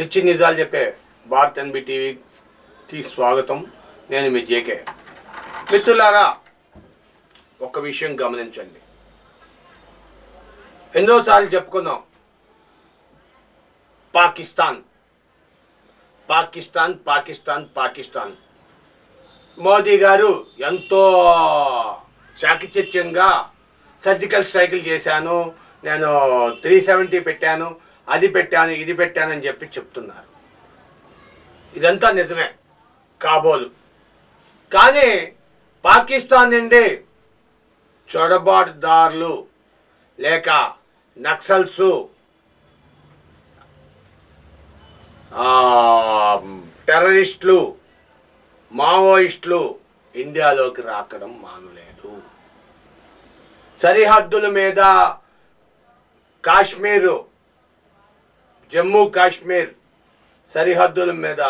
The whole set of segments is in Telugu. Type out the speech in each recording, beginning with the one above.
నిచ్చి నిజాలు చెప్పే భారత్ ఎన్బి టీవీకి స్వాగతం. నేను మీ జేకే. మిత్రులారా ఒక విషయం గమనించండి. ఎన్నోసార్లు చెప్పుకున్నాం పాకిస్తాన్ పాకిస్తాన్ పాకిస్తాన్ పాకిస్తాన్. మోదీ గారు ఎంతో చాకచక్యంగా సర్జికల్ స్ట్రైకులు చేశాను. నేను త్రీ సెవెంటీ పెట్టాను. అది పెట్టాను ఇది పెట్టానని చెప్పి చెప్తున్నారు. ఇదంతా నిజమే కాబోలు. కానీ పాకిస్తాన్ నుండి చొరబాటుదారులు లేక నక్సల్స్ టెర్రరిస్టులు మావోయిస్టులు ఇండియాలోకి రాకడం మానలేదు. సరిహద్దుల మీద కాశ్మీరు జమ్మూ కాశ్మీర్ సరిహద్దుల మీద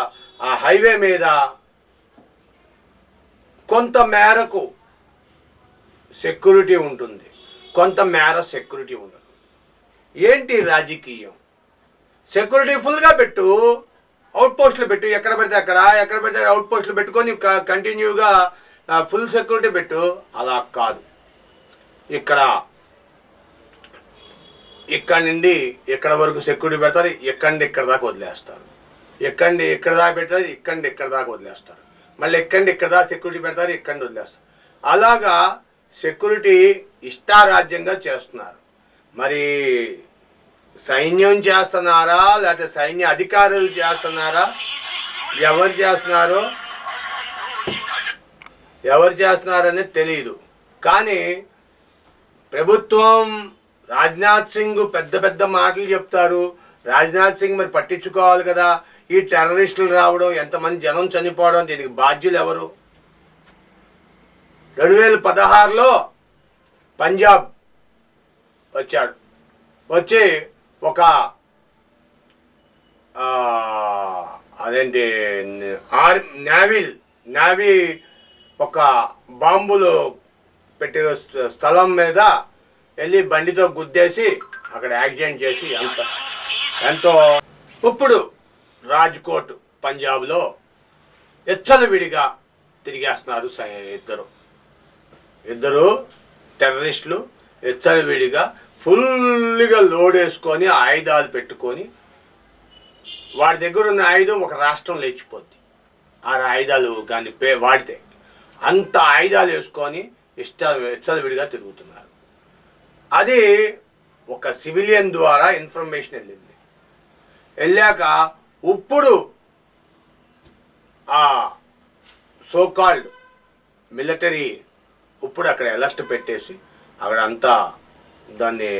ఆ హైవే మీద కొంత మేరకు సెక్యూరిటీ ఉంటుంది. కొంత మేర సెక్యూరిటీ ఉండదు. ఏంటి రాజకీయం? సెక్యూరిటీ ఫుల్గా పెట్టు అవుట్ పోస్టులు పెట్టు ఎక్కడ పెడితే అక్కడ ఎక్కడ పెడితే అవుట్ పోస్టులు పెట్టుకొని క- కంటిన్యూగా ఫుల్ సెక్యూరిటీ పెట్టు. అలా కాదు. ఇక్కడ ఇక్కడ నుండి ఇక్కడ వరకు సెక్యూరిటీ పెడతారు ఎక్కడి ఇక్కడ దాకా వదిలేస్తారు. ఎక్కడి ఎక్కడ ఇక్కడ దాకా పెడతారు ఇక్కడ నుండి ఇక్కడ దాకా వదిలేస్తారు. మళ్ళీ ఎక్కడి ఇక్కడ దాకా సెక్యూరిటీ పెడతారు ఇక్కడ వదిలేస్తారు. అలాగా సెక్యూరిటీ ఇష్టారాజ్యంగా చేస్తున్నారు. మరి సైన్యం చేస్తున్నారా లేకపోతే సైన్య అధికారులు చేస్తున్నారా? ఎవరు చేస్తున్నారో ఎవరు చేస్తున్నారనేది తెలియదు కానీ ప్రభుత్వం రాజ్నాథ్ సింగ్ పెద్ద పెద్ద మాటలు చెప్తారు. రాజ్నాథ్ సింగ్ మరి పట్టించుకోవాలి కదా. ఈ టెర్రరిస్టులు రావడం ఎంతమంది జనం చనిపోవడం దీనికి బాధ్యులు ఎవరు? రెండు వేల పదహారులో పంజాబ్ వచ్చాడు. వచ్చి ఒక అదేంటి ఆర్ నేవీల్ నేవీ ఒక బాంబులు పెట్టే స్థ- స్థలం మీద వెళ్ళి బండితో గుద్దేసి అక్కడ యాక్సిడెంట్ చేసి ఎంత ఎంతో ఇప్పుడు రాజ్కోట్ పంజాబ్లో విడిగా తిరిగేస్తున్నారు సై- ఇద్దరు. ఇద్దరు టెర్రరిస్టులు విడిగా ఫుల్గా లోడ్ వేసుకొని ఆయుధాలు పెట్టుకొని వాడి దగ్గర ఉన్న ఆయుధం ఒక రాష్ట్రం లేచిపోద్ది. ఆ ఆయుధాలు కానీ పే వాడితే అంత ఆయుధాలు వేసుకొని ఇష్ట విడిగా తిరుగుతున్నారు. అది ఒక సివిలియన్ ద్వారా ఇన్ఫర్మేషన్ వెళ్ళింది. వెళ్ళాక ఇప్పుడు ఆ సోకాల్డ్ మిలిటరీ ఇప్పుడు అక్కడ అలర్ట్ పెట్టేసి అక్కడ అంతా దాన్ని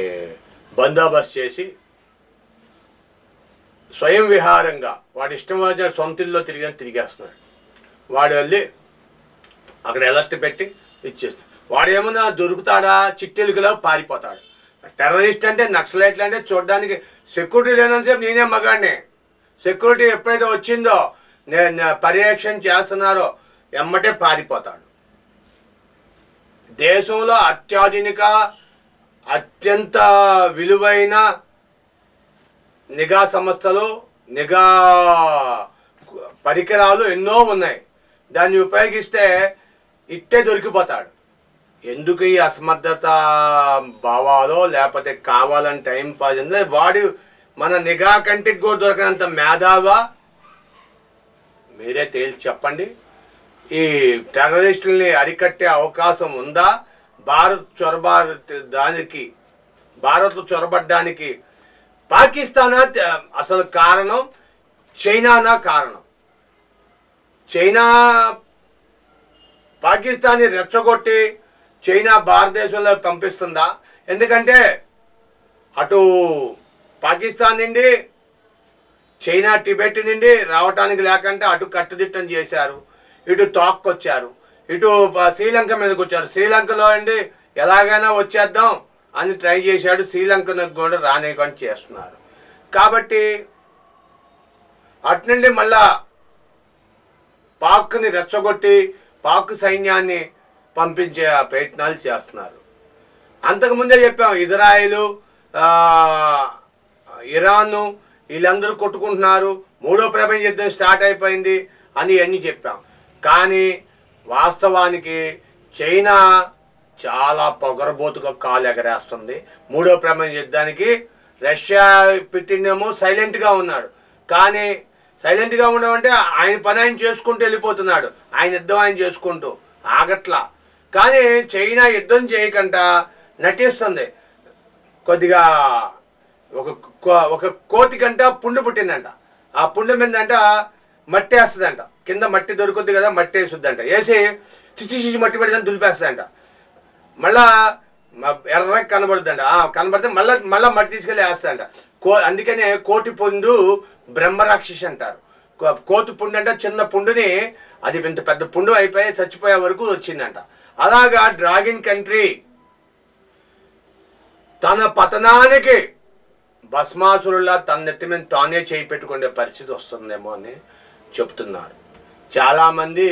బందోబస్తు చేసి స్వయం విహారంగా వాడి ఇష్టం వచ్చిన సొంత ఇల్లు తిరిగి తిరిగేస్తున్నాడు. వాడు వెళ్ళి అక్కడ అలర్ట్ పెట్టి ఇచ్చేస్తాడు. వాడు ఏమన్నా దొరుకుతాడా? చిట్టెలుగులో పారిపోతాడు. టెర్రరిస్ట్ అంటే నక్సలైట్లు అంటే చూడడానికి సెక్యూరిటీ లేనంతసేపు నేనే మగాడిని. సెక్యూరిటీ ఎప్పుడైతే వచ్చిందో నేను పర్యవేక్షణ చేస్తున్నారో ఎమ్మటే పారిపోతాడు. దేశంలో అత్యాధునిక అత్యంత విలువైన నిఘా సంస్థలు నిఘా పరికరాలు ఎన్నో ఉన్నాయి. దాన్ని ఉపయోగిస్తే ఇట్టే దొరికిపోతాడు. ఎందుకు ఈ అసమర్థత భావాలో లేకపోతే కావాలని టైం పాస్ అంటే వాడు మన నిఘా కంటికి కూడా దొరకనంత మేధావా? మీరే తేల్చి చెప్పండి. ఈ టెర్రరిస్టుల్ని అరికట్టే అవకాశం ఉందా? భారత్ చొరబ దానికి భారత్ చొరబడ్డానికి పాకిస్తానా అసలు కారణం? చైనానా కారణం? చైనా పాకిస్తాన్ని రెచ్చగొట్టి చైనా భారతదేశంలో పంపిస్తుందా ఎందుకంటే అటు పాకిస్తాన్ నుండి చైనా టిబెట్ నుండి రావటానికి లేకుంటే అటు కట్టుదిట్టం చేశారు. ఇటు తోక్కొచ్చారు ఇటు శ్రీలంక మీదకి వచ్చారు. శ్రీలంకలో అండి ఎలాగైనా వచ్చేద్దాం అని ట్రై చేశాడు. శ్రీలంకను కూడా రానివ్వకుండా చేస్తున్నారు. కాబట్టి అటు నుండి మళ్ళా పాక్ని రెచ్చగొట్టి పాక్ సైన్యాన్ని పంపించే ప్రయత్నాలు చేస్తున్నారు. అంతకుముందే చెప్పాం ఇజ్రాయిలు ఇరాను వీళ్ళందరూ కొట్టుకుంటున్నారు మూడో ప్రపంచ యుద్ధం స్టార్ట్ అయిపోయింది అని అన్నీ చెప్పాం. కానీ వాస్తవానికి చైనా చాలా పొగరబోతుగా కాలు ఎగరేస్తుంది. మూడో ప్రపంచ యుద్ధానికి రష్యా పుట్టినేమో సైలెంట్గా ఉన్నాడు. కానీ సైలెంట్గా ఉండమంటే ఆయన పని ఆయన చేసుకుంటూ వెళ్ళిపోతున్నాడు. ఆయన యుద్ధం ఆయన చేసుకుంటూ ఆగట్లా. కానీ చైనా యుద్ధం చేయకుండా నటిస్తుంది. కొద్దిగా ఒక కో- ఒక కోతి కంట పుండు పుట్టిందంట. ఆ పుండు మీదంట మట్టి వేస్తుందంట. కింద మట్టి దొరుకుద్ది కదా మట్టి వేసుద్దంట. వేసి చిచ్చి చిచ్చి మట్టి పెడితే దులిపేస్తుందంట. మళ్ళా ఎర్ర కనబడుతుందంట ఆ, కనబడితే మళ్ళీ మళ్ళీ మట్టి తీసుకెళ్ళి వేస్తుందంట. కో అందుకనే కోటి పుండు బ్రహ్మరాక్షసి అంటారు. కోతి పుండు అంటే చిన్న పుండుని అది ఇంత పెద్ద పుండు అయిపోయి చచ్చిపోయే వరకు వచ్చిందంట. అలాగా డ్రాగన్ కంట్రీ తన పతనానికి భస్మాసురుల్లా తన నెత్తి మీద తానే చేయి పెట్టుకునే పరిస్థితి వస్తుందేమో అని చెప్తున్నారు. చాలామంది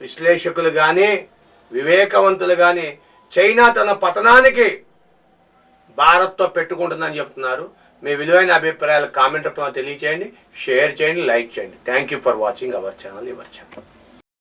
విశ్లేషకులు కానీ వివేకవంతులు కానీ చైనా తన పతనానికి భారత్తో పెట్టుకుంటుందని చెప్తున్నారు. మీ విలువైన అభిప్రాయాలు కామెంట్ రూపంలో తెలియచేయండి షేర్ చేయండి లైక్ చేయండి. Thank you for watching our channel your channel